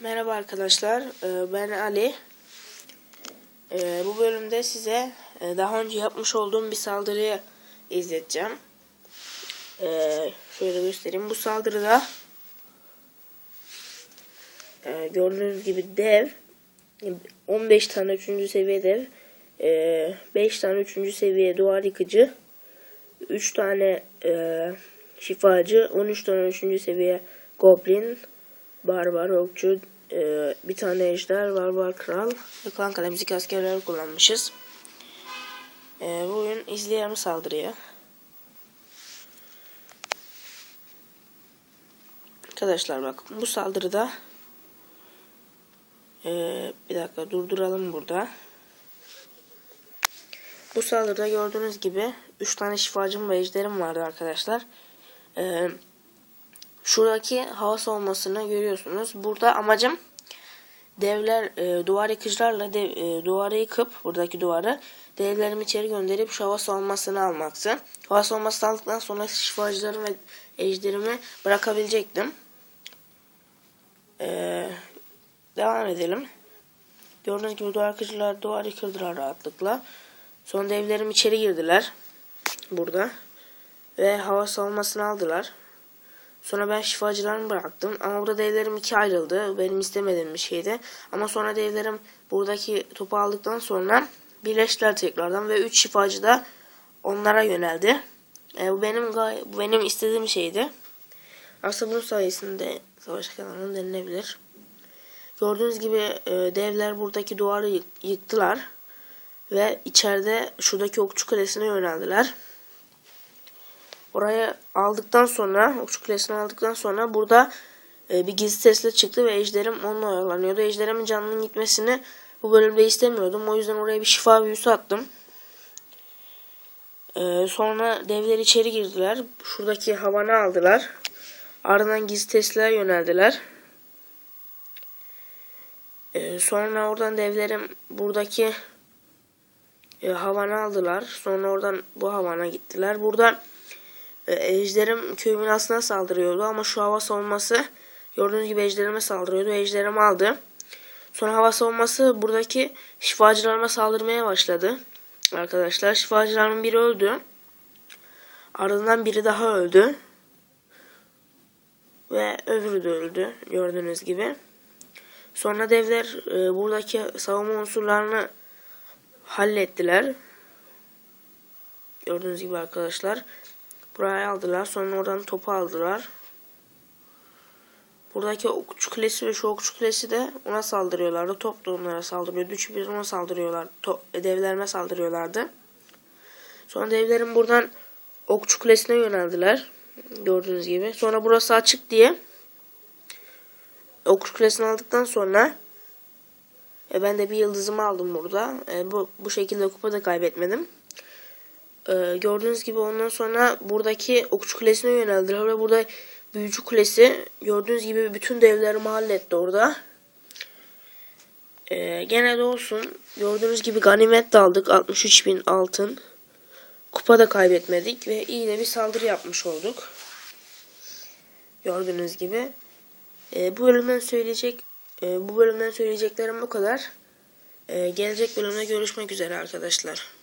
Merhaba arkadaşlar, ee, ben Ali. Ee, Bu bölümde size e, daha önce yapmış olduğum bir saldırıyı izleteceğim. Şöyle göstereyim. Bu saldırıda e, gördüğünüz gibi dev 15 tane 3. seviye dev 5 tane 3. seviye duvar yıkıcı 3 tane e, şifacı 13 tane 3. seviye goblin barbar okçu e, bir tane ejder barbar kral ve klan kalemzik askerler kullanmışız. E, bu oyun izleyelim saldırıya. Arkadaşlar bak bu saldırıda e, bir dakika durduralım burada. Bu saldırıda gördüğünüz gibi 3 tane şifacım ve ejderim vardı arkadaşlar. Ee, şuradaki hava savunmasını görüyorsunuz. Burada amacım devler e, duvar yıkıcılarla dev, e, duvarı yıkıp buradaki duvarı devlerimi içeri gönderip şu hava savunmasını almaktı. Hava savunmasını aldıktan sonra şifacılarım ve ejderimi bırakabilecektim. Ee, devam edelim. Gördüğünüz gibi duvar yıkıcılar duvar yıkıldılar rahatlıkla. Sonra devlerim içeri girdiler. Burada. Ve hava savunmasını aldılar. Sonra ben şifacılarımı bıraktım. Ama burada devlerim iki ayrıldı. Benim istemediğim bir şeydi. Ama sonra devlerim buradaki topu aldıktan sonra birleştiler tekrardan. Ve üç şifacı da onlara yöneldi. E, bu benim bu benim istediğim şeydi. Aslında bunun sayesinde savaş kazanım denilebilir. Gördüğünüz gibi e, devler buradaki duvarı yık yıktılar. Ve içeride şuradaki okçu kulesine yöneldiler. Orayı aldıktan sonra, okçu kulesini aldıktan sonra burada e, bir gizli sesle çıktı ve ejderim onunla oyalanıyordu. Ejderimin canının gitmesini bu bölümde istemiyordum. O yüzden oraya bir şifa büyüsü attım. E, sonra devler içeri girdiler. Şuradaki havanı aldılar. Ardından gizli testlere yöneldiler. E, sonra oradan devlerim buradaki e, havana aldılar. Sonra oradan bu havana gittiler. Burada e, ejderim köy binasına saldırıyordu ama şu hava savunması gördüğünüz gibi ejderime saldırıyordu. Ejderim aldı. Sonra hava savunması buradaki şifacılarıma saldırmaya başladı. Arkadaşlar şifacıların biri öldü. Ardından biri daha öldü. Ve öbürü de öldü gördüğünüz gibi. Sonra devler e, buradaki savunma unsurlarını hallettiler. Gördüğünüz gibi arkadaşlar. Buraya aldılar. Sonra oradan topu aldılar. Buradaki okçu kulesi ve şu okçu kulesi de ona saldırıyorlardı. Top da onlara saldırıyordu. Üçü bir ona saldırıyorlar. Top, devlerime saldırıyorlardı. Sonra devlerin buradan okçu kulesine yöneldiler. Gördüğünüz gibi. Sonra burası açık diye okçu kulesini aldıktan sonra e, ben de bir yıldızımı aldım burada. E, bu, bu şekilde kupa da kaybetmedim. E, gördüğünüz gibi ondan sonra buradaki okçu kulesine yöneldiler. Ve burada büyücü kulesi gördüğünüz gibi bütün devleri halletti orada. E, gene de olsun. Gördüğünüz gibi ganimet de aldık. 63 bin altın. Kupa da kaybetmedik. Ve iyi de bir saldırı yapmış olduk. Gördüğünüz gibi. E, bu bölümden söyleyecek e, bu bölümden söyleyeceklerim bu kadar. E, gelecek bölümde görüşmek üzere arkadaşlar.